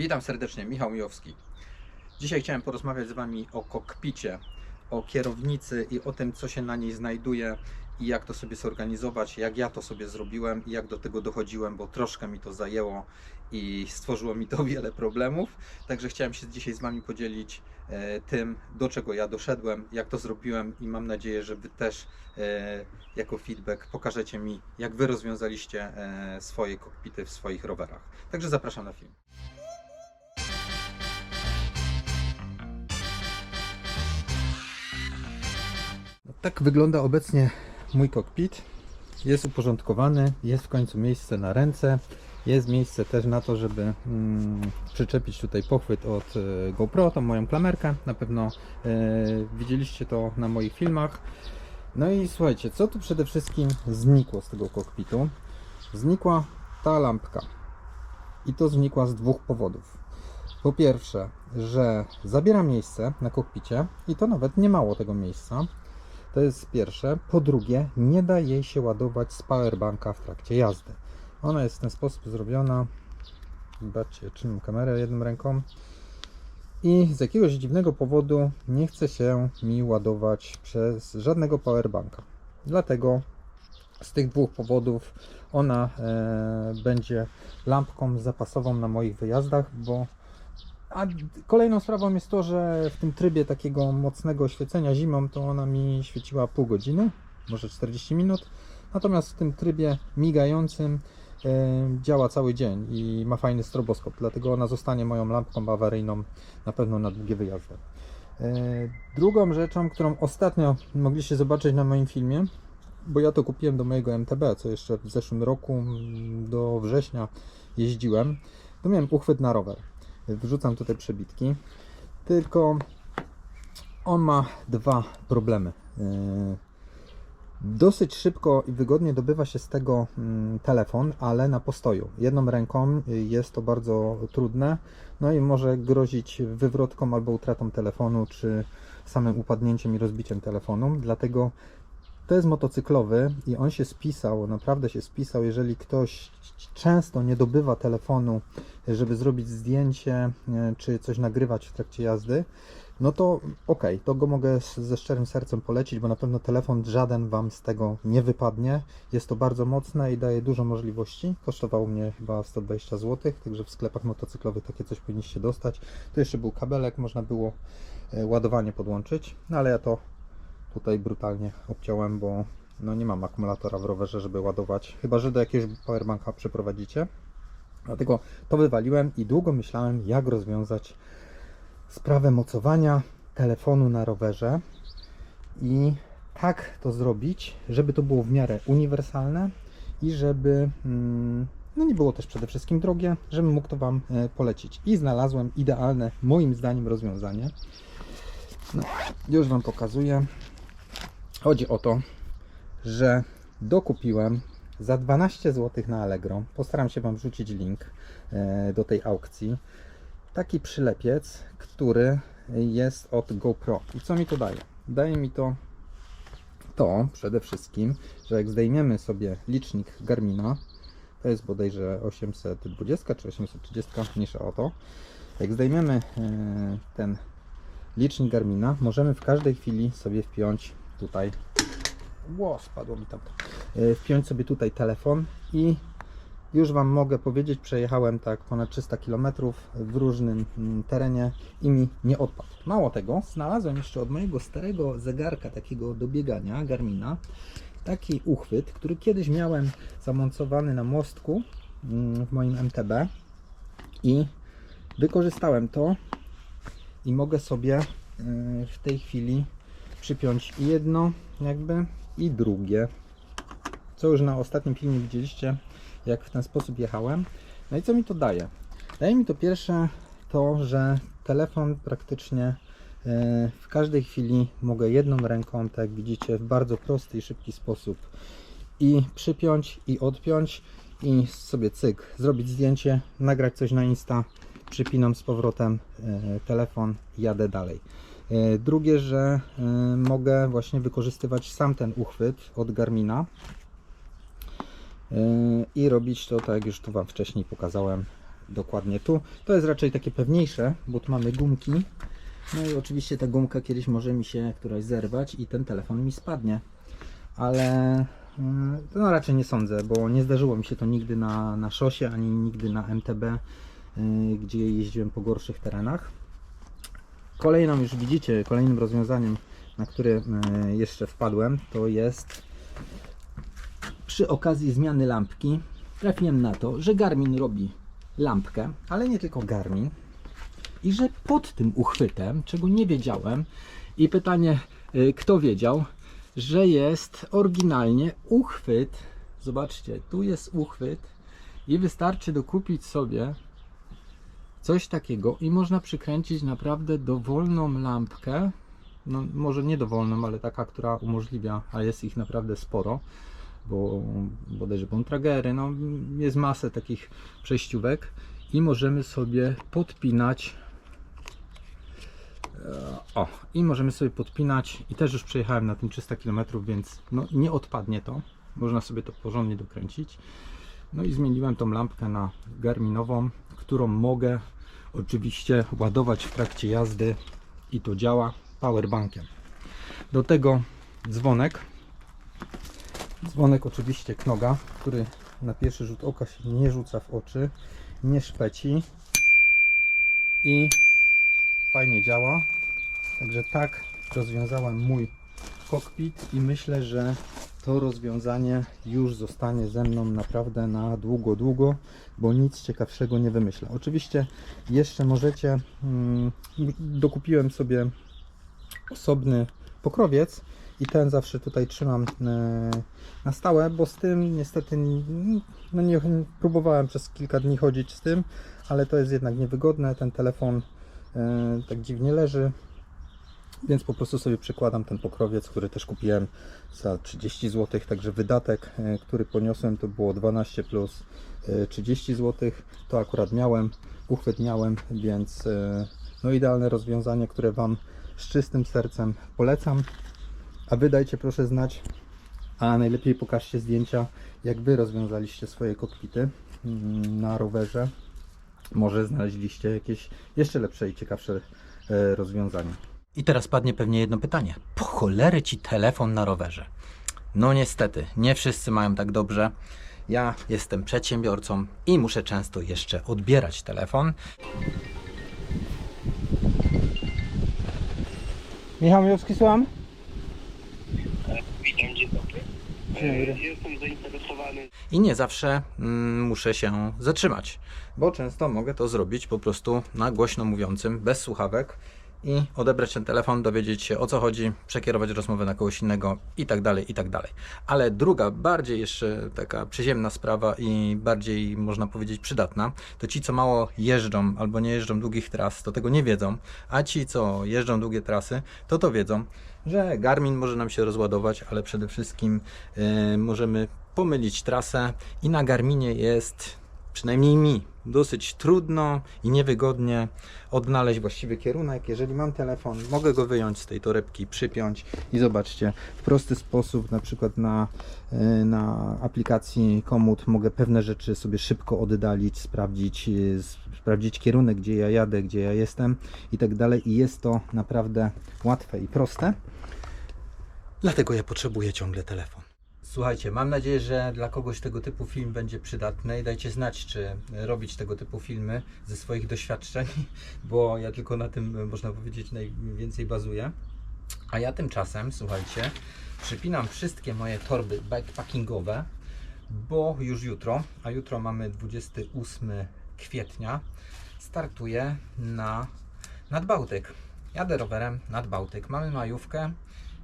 Witam serdecznie, Michał Mijowski. Dzisiaj chciałem porozmawiać z Wami o kokpicie, o kierownicy i o tym, co się na niej znajduje i jak to sobie zorganizować, jak ja to sobie zrobiłem i jak do tego dochodziłem, bo troszkę mi to zajęło i stworzyło mi to wiele problemów. Także chciałem się dzisiaj z Wami podzielić e, tym, do czego ja doszedłem, jak to zrobiłem i mam nadzieję, że Wy też e, jako feedback pokażecie mi, jak Wy rozwiązaliście e, swoje kokpity w swoich rowerach. Także zapraszam na film. Tak wygląda obecnie mój kokpit. Jest uporządkowany, jest w końcu miejsce na ręce. Jest miejsce też na to, żeby mm, przyczepić tutaj pochwyt od e, GoPro, tą moją klamerkę. Na pewno e, widzieliście to na moich filmach. No i słuchajcie, co tu przede wszystkim znikło z tego kokpitu? Znikła ta lampka. I to znikła z dwóch powodów. Po pierwsze, że zabiera miejsce na kokpicie i to nawet nie mało tego miejsca. To jest pierwsze. Po drugie, nie da jej się ładować z powerbanka w trakcie jazdy. Ona jest w ten sposób zrobiona. Zobaczcie, trzymam kamerę jedną ręką. I z jakiegoś dziwnego powodu nie chce się mi ładować przez żadnego powerbanka. Dlatego z tych dwóch powodów ona e, będzie lampką zapasową na moich wyjazdach, bo a kolejną sprawą jest to, że w tym trybie takiego mocnego oświecenia zimą to ona mi świeciła pół godziny, może 40 minut. Natomiast w tym trybie migającym e, działa cały dzień i ma fajny stroboskop, dlatego ona zostanie moją lampką awaryjną na pewno na długie wyjazdy. E, drugą rzeczą, którą ostatnio mogliście zobaczyć na moim filmie, bo ja to kupiłem do mojego MTB, co jeszcze w zeszłym roku mm, do września jeździłem, to miałem uchwyt na rower. Wrzucam tutaj przebitki. Tylko on ma dwa problemy. Yy, Dosyć szybko i wygodnie dobywa się z tego mm, telefon, ale na postoju. Jedną ręką jest to bardzo trudne, no i może grozić wywrotką albo utratą telefonu, czy samym upadnięciem i rozbiciem telefonu. Dlatego to jest motocyklowy i on się spisał, naprawdę się spisał, jeżeli ktoś często nie dobywa telefonu, żeby zrobić zdjęcie e, czy coś nagrywać w trakcie jazdy, no to ok, to go mogę ze szczerym sercem polecić, bo na pewno telefon żaden Wam z tego nie wypadnie. Jest to bardzo mocne i daje dużo możliwości. Kosztowało mnie chyba 120 zł, także w sklepach motocyklowych takie coś powinniście dostać. Tu jeszcze był kabelek, można było e, ładowanie podłączyć, no ale ja to tutaj brutalnie obciąłem, bo no nie mam akumulatora w rowerze, żeby ładować, chyba że do jakiegoś powerbanka przeprowadzicie. Dlatego to wywaliłem i długo myślałem, jak rozwiązać sprawę mocowania telefonu na rowerze i tak to zrobić, żeby to było w miarę uniwersalne i żeby mm, no nie było też przede wszystkim drogie, żebym mógł to Wam e, polecić. I znalazłem idealne, moim zdaniem, rozwiązanie. No, już Wam pokazuję. Chodzi o to, że dokupiłem za 12 zł na Allegro. Postaram się Wam wrzucić link e, do tej aukcji. Taki przylepiec, który jest od GoPro. I co mi to daje? Daje mi to to przede wszystkim, że jak zdejmiemy sobie licznik Garmina, to jest bodajże 820 czy 830, mniejsza o to. Jak zdejmiemy e, ten licznik Garmina, możemy w każdej chwili sobie wpiąć tutaj. Ło, spadło mi tam. E, Wpiąć sobie tutaj telefon i już Wam mogę powiedzieć, przejechałem tak ponad 300 km w różnym mm, terenie i mi nie odpadł. Mało tego, znalazłem jeszcze od mojego starego zegarka takiego do biegania Garmina taki uchwyt, który kiedyś miałem zamontowany na mostku mm, w moim MTB i wykorzystałem to i mogę sobie y, w tej chwili przypiąć jedno jakby i drugie. Co już na ostatnim filmie widzieliście jak w ten sposób jechałem. No i co mi to daje? Daje mi to pierwsze to, że telefon praktycznie y, w każdej chwili mogę jedną ręką, tak jak widzicie, w bardzo prosty i szybki sposób i przypiąć i odpiąć i sobie cyk, zrobić zdjęcie, nagrać coś na Insta, przypinam z powrotem e, telefon jadę dalej. E, Drugie, że e, mogę właśnie wykorzystywać sam ten uchwyt od Garmina e, i robić to tak jak już tu Wam wcześniej pokazałem dokładnie tu. To jest raczej takie pewniejsze, bo tu mamy gumki. No i oczywiście ta gumka kiedyś może mi się któraś zerwać i ten telefon mi spadnie. Ale no raczej nie sądzę, bo nie zdarzyło mi się to nigdy na, na szosie, ani nigdy na MTB, gdzie jeździłem po gorszych terenach. Kolejną już widzicie, kolejnym rozwiązaniem, na które y, jeszcze wpadłem, to jest przy okazji zmiany lampki trafiłem na to, że Garmin robi lampkę, ale nie tylko Garmin i że pod tym uchwytem, czego nie wiedziałem i pytanie, y, kto wiedział, że jest oryginalnie uchwyt. Zobaczcie, tu jest uchwyt i wystarczy dokupić sobie coś takiego i można przykręcić naprawdę dowolną lampkę. No, może nie dowolną, ale taka, która umożliwia, a jest ich naprawdę sporo, bo bodajże Bontragery, no jest masę takich przejściówek i możemy sobie podpinać o, i możemy sobie podpinać i też już przejechałem na tym 300 km, więc no, nie odpadnie to. Można sobie to porządnie dokręcić. No i zmieniłem tą lampkę na Garminową, którą mogę oczywiście ładować w trakcie jazdy i to działa powerbankiem. Do tego dzwonek. Dzwonek oczywiście knoga, który na pierwszy rzut oka się nie rzuca w oczy, nie szpeci i fajnie działa. Także tak rozwiązałem mój kokpit i myślę, że to rozwiązanie już zostanie ze mną naprawdę na długo, długo, bo nic ciekawszego nie wymyślę. Oczywiście jeszcze możecie, mm, dokupiłem sobie osobny pokrowiec i ten zawsze tutaj trzymam e, na stałe, bo z tym niestety no nie, próbowałem przez kilka dni chodzić z tym, ale to jest jednak niewygodne. Ten telefon e, tak dziwnie leży, więc po prostu sobie przekładam ten pokrowiec, który też kupiłem za 30 zł, także wydatek, e, który poniosłem to było 12 plus 30 zł, to akurat miałem, uchwyt miałem, więc no idealne rozwiązanie, które Wam z czystym sercem polecam. A Wy dajcie proszę znać, a najlepiej pokażcie zdjęcia, jak Wy rozwiązaliście swoje kokpity mm, na rowerze. Może znaleźliście jakieś jeszcze lepsze i ciekawsze e, rozwiązanie. I teraz padnie pewnie jedno pytanie. Po cholery ci telefon na rowerze? No niestety, nie wszyscy mają tak dobrze. Ja jestem przedsiębiorcą i muszę często jeszcze odbierać telefon. Michał Mijowski, słucham? Witam, dzień dobry. Dzień dobry. E, Jestem zainteresowany I nie zawsze mm, muszę się zatrzymać, bo często mogę to zrobić po prostu na głośno mówiącym, bez słuchawek i odebrać ten telefon, dowiedzieć się o co chodzi, przekierować rozmowę na kogoś innego i tak dalej, i tak dalej. Ale druga, bardziej jeszcze taka przyziemna sprawa i bardziej można powiedzieć przydatna, to ci, co mało jeżdżą albo nie jeżdżą długich tras, to tego nie wiedzą, a ci, co jeżdżą długie trasy, to to wiedzą, że Garmin może nam się rozładować, ale przede wszystkim yy, możemy pomylić trasę i na Garminie jest przynajmniej mi, dosyć trudno i niewygodnie odnaleźć właściwy kierunek. Jeżeli mam telefon, mogę go wyjąć z tej torebki, przypiąć i zobaczcie, w prosty sposób, na przykład na, y, na aplikacji Komoot mogę pewne rzeczy sobie szybko oddalić, sprawdzić, s- sprawdzić kierunek, gdzie ja jadę, gdzie ja jestem i tak dalej. I jest to naprawdę łatwe i proste. Dlatego ja potrzebuję ciągle telefon. Słuchajcie, mam nadzieję, że dla kogoś tego typu film będzie przydatny i dajcie znać, czy robić tego typu filmy ze swoich doświadczeń, bo ja tylko na tym, można powiedzieć, najwięcej bazuję. A ja tymczasem, słuchajcie, przypinam wszystkie moje torby bikepackingowe, bo już jutro, a jutro mamy 28 kwietnia, startuję na Nadbałtyk. Jadę rowerem nad Bałtyk. Mamy majówkę.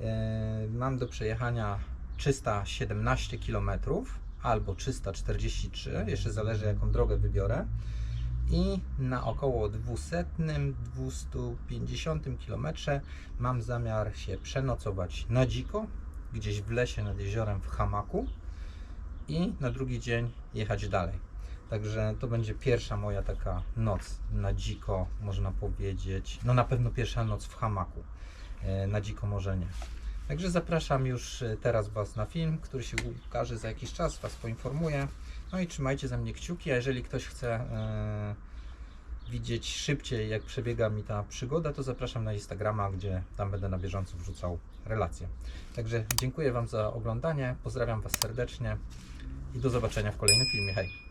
e, Mam do przejechania 317 km albo 343, jeszcze zależy jaką drogę wybiorę. I na około 200-250 km mam zamiar się przenocować na dziko, gdzieś w lesie nad jeziorem w hamaku i na drugi dzień jechać dalej. Także to będzie pierwsza moja taka noc na dziko, można powiedzieć. No na pewno pierwsza noc w hamaku. E, Na dziko może nie. Także zapraszam już e, teraz Was na film, który się ukaże za jakiś czas, Was poinformuję. No i trzymajcie za mnie kciuki, a jeżeli ktoś chce e, widzieć szybciej, jak przebiega mi ta przygoda, to zapraszam na Instagrama, gdzie tam będę na bieżąco wrzucał relacje. Także dziękuję Wam za oglądanie, pozdrawiam Was serdecznie i do zobaczenia w kolejnym filmie. Hej!